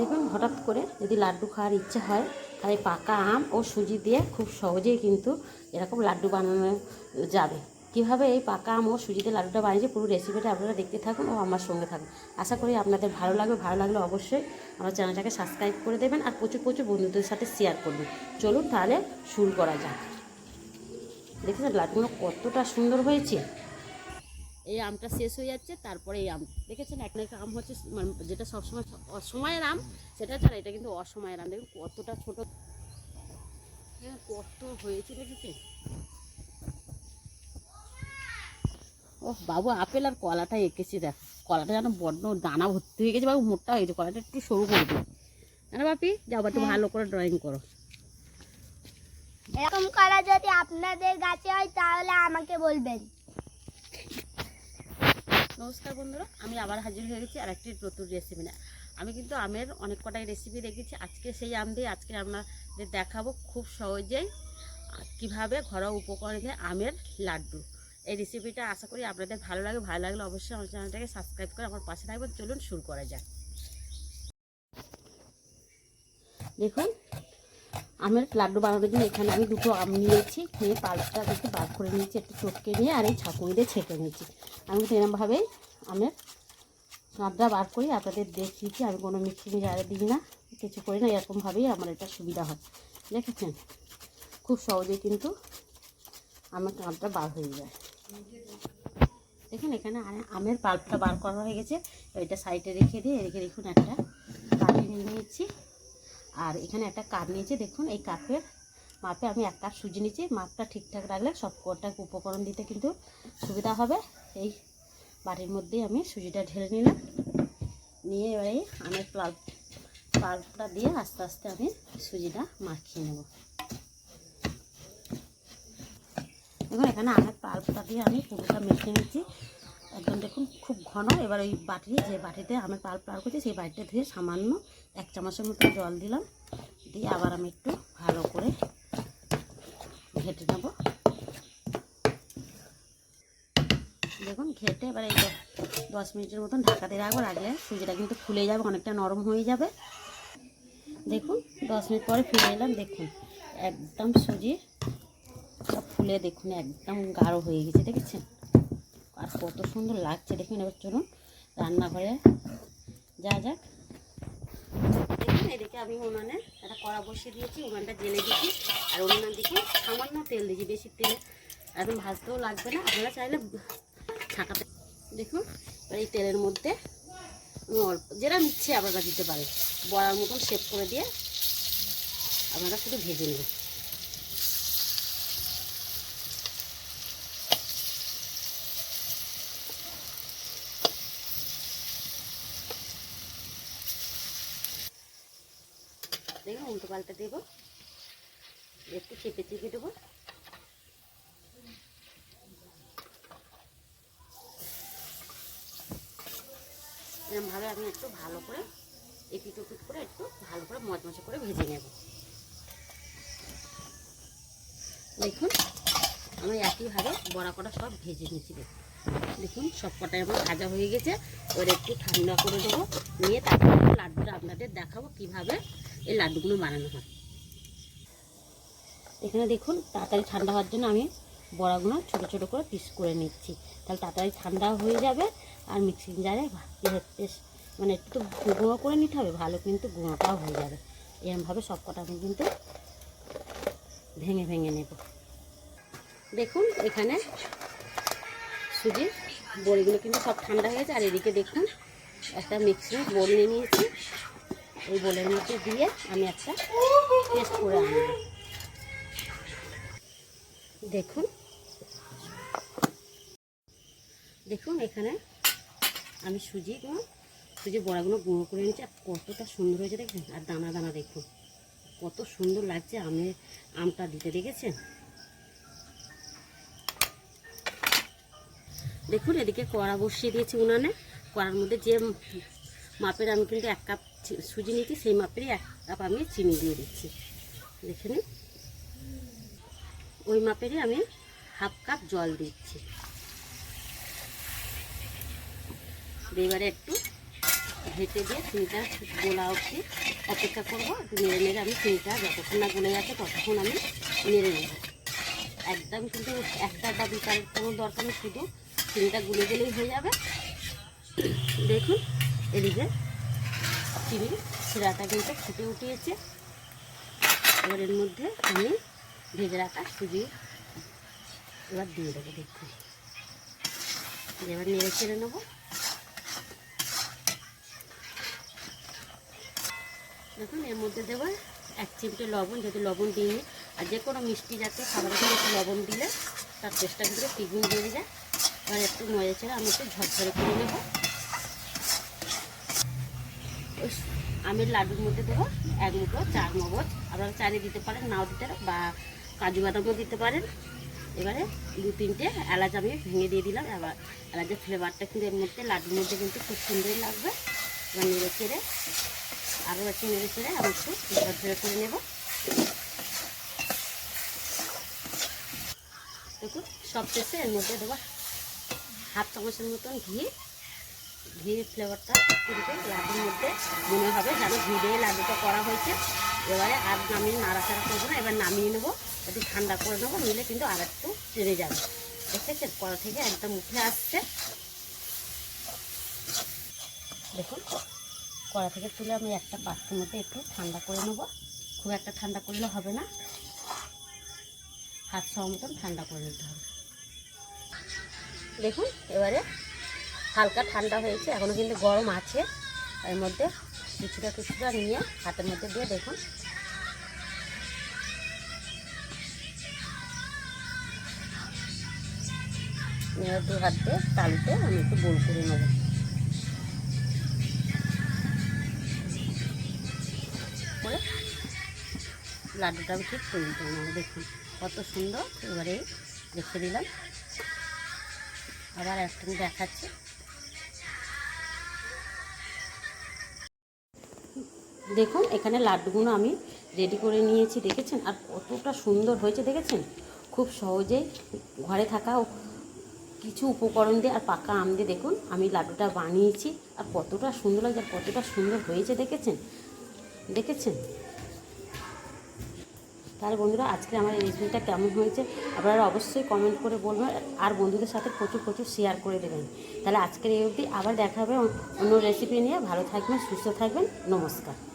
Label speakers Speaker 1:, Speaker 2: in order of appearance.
Speaker 1: দেখুন, হঠাৎ করে যদি লাড্ডু খাওয়ার ইচ্ছা হয়, তাহলে পাকা আম ও সুজি দিয়ে খুব সহজেই কিন্তু এরকম লাড্ডু বানানো যাবে। কীভাবে এই পাকা আম ও সুজিতে লাড্ডুটা বানিয়েছে পুরো রেসিপিটা আপনারা দেখতে থাকুন ও আমার সঙ্গে থাকুন। আশা করি আপনাদের ভালো লাগবে। ভালো লাগলে অবশ্যই আমার চ্যানেলটাকে সাবস্ক্রাইব করে দেবেন আর প্রচুর প্রচুর বন্ধুদের সাথে শেয়ার করবেন। চলুন তাহলে শুরু করা যাক। দেখেছেন, লাড্ডুগুলো কতটা সুন্দর হয়েছে? এই আমটা শেষ হয়ে যাচ্ছে তারপরে এই আম। দেখেছেন এক না আম হচ্ছে মানে যেটা সবসময় অসময়ের আম সেটা ছাড়া এটা কিন্তু অসময়ের আম। দেখুন কতটা ছোট। হ্যাঁ, কত হয়েছে দেখেছেন? ও বাবু আপেল আর কলাটা এঁকেছি দেখ। কলাটা যেন বড্ড দানা ভর্তি হয়ে গেছে বাবু মোটা হয়ে গেছে কলাটা একটু সরু করে দিই। না বাপি যাও একটু ভালো করে ড্রয়িং করো।
Speaker 2: এরকম করা যদি আপনাদের গাছে হয় তাহলে আমাকে বলবেন।
Speaker 1: নমস্কার বন্ধুরা, আমি আবার হাজির হয়ে গেছি আর একটি নতুন রেসিপি না আমি কিন্তু আমের অনেক কটাই রেসিপি দেখেছি, আজকে সেই আম দিয়ে আজকে আপনাদের দেখাবো খুব সহজেই কীভাবে ঘরোয়া উপকরণ আমের লাড্ডু। এই রেসিপিটা আশা করি আপনাদের ভালো লাগে, ভালো লাগলে অবশ্যই আমার চ্যানেলটাকে সাবস্ক্রাইব করে আমার পাশে থাকবেন। চলুন শুরু করা যাক। দেখুন আমের লাড্ডু বানানোর জন্য এখানে আমি দুটো আম নিয়েছি, নিয়ে পাল্পটা একটু বার করে নিয়েছি, একটু চটকে নিয়ে আর এই ছাঁকুনি দিয়ে ছেঁকে নিয়েছি। আমি তো এরমভাবেই আমের কাঁদটা বার করি, আপনাদের দেখিয়েছি আমি কোনো মিক্সিং জারে দিই না, কিছু করি না, এরকমভাবেই আমার এটা সুবিধা হয়। দেখেছেন? খুব সহজেই কিন্তু আমার কাঁদটা বার হয়ে যায়। দেখুন, এখানে আমের পাল্পটা বার করা হয়ে গেছে, এটা সাইডে রেখে দিয়ে রেখে দেখুন একটা নিয়ে নিয়েছি। আর এখানে একটা কাপ নিয়েছি, দেখুন, এই কাপের মাপে আমি এক কাপ সুজি নিয়েছি, মাপটা ঠিকঠাক রাখলে সব কটা উপকরণ দিতে কিন্তু সুবিধা হবে। এই বাটির মধ্যেই আমি সুজিটা ঢেলে নিলাম। নিয়ে এবারে আমের পাল্প পাল্পটা দিয়ে আস্তে আস্তে আমি সুজিটা মাখিয়ে নেব। দেখুন, এখানে আমের পাল্পটা দিয়ে আমি পুরোটা মেখে নিচ্ছি। একদম দেখুন, খুব ঘন। এবার ওই বাটি, যে বাটিতে আমের পাল্প পার করছি, সেই বাটিটা ধুয়ে সামান্য এক চামচের মতো জল দিলাম। দিয়ে আবার আমি একটু ভালো করে ঘেটে নেব। দেখুন, ঘেটে এবার এই দশ মিনিটের মতন ঢাকা দিয়ে রাখব, রাখলে সুজিটা কিন্তু ফুলে যাবে, অনেকটা নরম হয়ে যাবে। দেখুন, দশ মিনিট পরে ফিরে এলাম, দেখুন, একদম সুজি সব ফুলে, দেখুন, একদম গাঢ় হয়ে গেছে, দেখেছেন? আর কত সুন্দর লাগছে দেখুন, এবার চলুন রান্নাঘরে যা যাক। দেখুন এদিকে আমি উনানে একটা কড়া বসিয়ে দিয়েছি, উনানটা জেলে দিয়েছি, আর উনানের দিকে সামান্য তেল দিয়েছি, বেশি তেল একদম ভাজতেও লাগবে না। আপনারা চাইলে ছাকাতে দেখুন এই তেলের মধ্যে আমি অল্প যেটা নিচ্ছে আপনারা দিতে পারেন। বড়ার মতন শেপ করে দিয়ে আপনারা শুধু ভেজে নেবেন। উল্টো পাল্টা দেবো। একটু চেপে চেপে দেবো। এরকমভাবে আমি একটু ভালো করে এপিট করে একটু ভালো করে মচমচে করে ভেজে নেব। দেখুন, আমি একইভাবে বড়া কটা সব ভেজে নিয়েছি। দেখুন, সব কটাই আমার ভাজা হয়ে গেছে। এবার একটু ঠান্ডা করে দেবো। নিয়ে তারপরে লাড্ডুটা আপনাদের দেখাবো কীভাবে এই লাড্ডুগুলো বানানো হয়। এখানে দেখুন, তাড়াতাড়ি ঠান্ডা হওয়ার জন্য আমি বড়াগুলো ছোটো ছোটো করে পিস করে নিচ্ছি। তাহলে তাড়াতাড়ি ঠান্ডা হয়ে যাবে আর মিক্সিং জারে মানে একটু গুঁড়ো করে নিতে হবে, ভালো কিন্তু গুঁড়োটাও হয়ে যাবে। এরমভাবে সব কটা আমি কিন্তু ভেঙে ভেঙে নেব। দেখুন, এখানে সুজির বড়িগুলো কিন্তু সব ঠান্ডা হয়ে গেছে। আর এদিকে দেখুন, একটা মিক্সিং বোল নিয়ে নিয়েছি। এই বোলের মধ্যে দিয়ে আমি একটা পেস্ট করে আনব। দেখুন। দেখুন এখানে আমি সুজিগুলো সুজি বড়াগুলো গুঁড়ো করে নিচ্ছি আর কতটা সুন্দর হয়েছে দেখুন, আর দানা দানা দেখুন। কত সুন্দর লাগছে আমের আমটা দিতে, দেখেছেন? দেখুন, এদিকে কড়া বসিয়ে দিয়েছি উনানে। কড়ার মধ্যে যে মাপের আমি কিন্তু এক কাপ সুজি নিয়েছি, সেই মাপেরই এক কাপ আমি চিনি দিয়ে দিচ্ছি। দেখে নিন। ওই মাপেরই আমি হাফ কাপ জল দিচ্ছি। এবারে একটু ঘেটে দিয়ে চিনিটা গোলা অবধি অপেক্ষা করব। নেড়ে নেড়ে আমি চিনিটা যতক্ষণ না গলে যাচ্ছে ততক্ষণ আমি নেড়ে নেব। একদম কিন্তু একটা বা দুটার কোনো দরকার নেই, শুধু চিনিটা গুলে গেলেই হয়ে যাবে। দেখুন এদিকে চিনি শিরাটা কিন্তু ফুটে উঠিয়েছে এবার এর মধ্যে আমি ভেজে রাখা সুজি এবার দিয়ে দেবো দেখুন এবার নেড়ে ছেড়ে নেব। দেখুন, এর মধ্যে দেবো এক চিমটে লবণ, যদি লবণ দিইনি, আর যে কোনো মিষ্টি জাতীয় খাবারের মধ্যে একটু লবণ দিলে তার টেস্টটা কিন্তু দ্বিগুণ বেড়ে যায়। এবার একটু মজা ছেড়ে আমি একটু ঝরঝরে করে নেব। আমের লাড্ডুর মধ্যে দেবো এক মুঠো, চার মগজ। আপনারা চারে দিতে পারেন, নাও দিতে বা কাজু বাদামও দিতে পারেন। এবারে দু তিনটে এলাচ আমি ভেঙে দিয়ে দিলাম। এবার এলাচের ফ্লেভারটা কিন্তু এর মধ্যে লাড্ডুর মধ্যে কিন্তু খুব সুন্দরই লাগবে। এবার নেড়ে চেড়ে আরও একটু নেড়ে চেড়ে আমি একটু ঝরঝরে করে নেব। দেখুন, সব শেষে এর মধ্যে দেবো হাফ চামচের মতন ঘি ঘি ফ্লেভারটা কিন্তু লাড্ডুর মধ্যে মনে হবে যেন ঘি দিয়ে লাড্ডুটা করা হয়েছে। এবারে আর নামিয়ে নাড়াচাড়া করব না, এবার নামিয়ে নেব, একটু ঠান্ডা করে নেব, নিলে কিন্তু আর একটু চেড়ে যাবে। দেখেছেন? কড়া থেকে একদম উঠে আসছে। দেখুন, কড়া থেকে তুলে আমি একটা পাত্রের মধ্যে একটু ঠান্ডা করে নেব। খুব একটা ঠান্ডা করলে হবে না। হাত সহ মতন ঠান্ডা করে নিতে হবে। দেখুন, এবারে হালকা ঠান্ডা হয়েছে এখনও কিন্তু গরম আছে। এর মধ্যে কিছুটা কিছুটা নিয়ে হাতের মধ্যে দিয়ে দেখুন। দু হাত দিয়ে তালুতে আমি একটু গোল করে নেব। করে লাড্ডুটা আমি ঠিক তৈরি করে নেব দেখুন কত সুন্দর। এবারে রেখে দিলাম। আবার একটা দেখাচ্ছি। দেখুন, এখানে লাড্ডুগুলো আমি রেডি করে নিয়েছি, দেখেছেন? আর কতটা সুন্দর হয়েছে, দেখেছেন? খুব সহজেই ঘরে থাকা কিছু উপকরণ দিয়ে আর পাকা আম দিয়ে দেখুন, আমি লাড্ডুটা বানিয়েছি। আর কতটা সুন্দর লাগছে, আর কতটা সুন্দর হয়েছে, দেখেছেন? দেখেছেন? তাহলে বন্ধুরা আজকে আমার এই রেসিপিটা কেমন হয়েছে, আপনারা অবশ্যই কমেন্ট করে বলবেন, আর বন্ধুদের সাথে প্রচুর প্রচুর শেয়ার করে দেবেন। তাহলে আজকের এই অবধি আবার দেখা হবে অন্য রেসিপি নিয়ে। ভালো থাকবেন, সুস্থ থাকবেন, নমস্কার।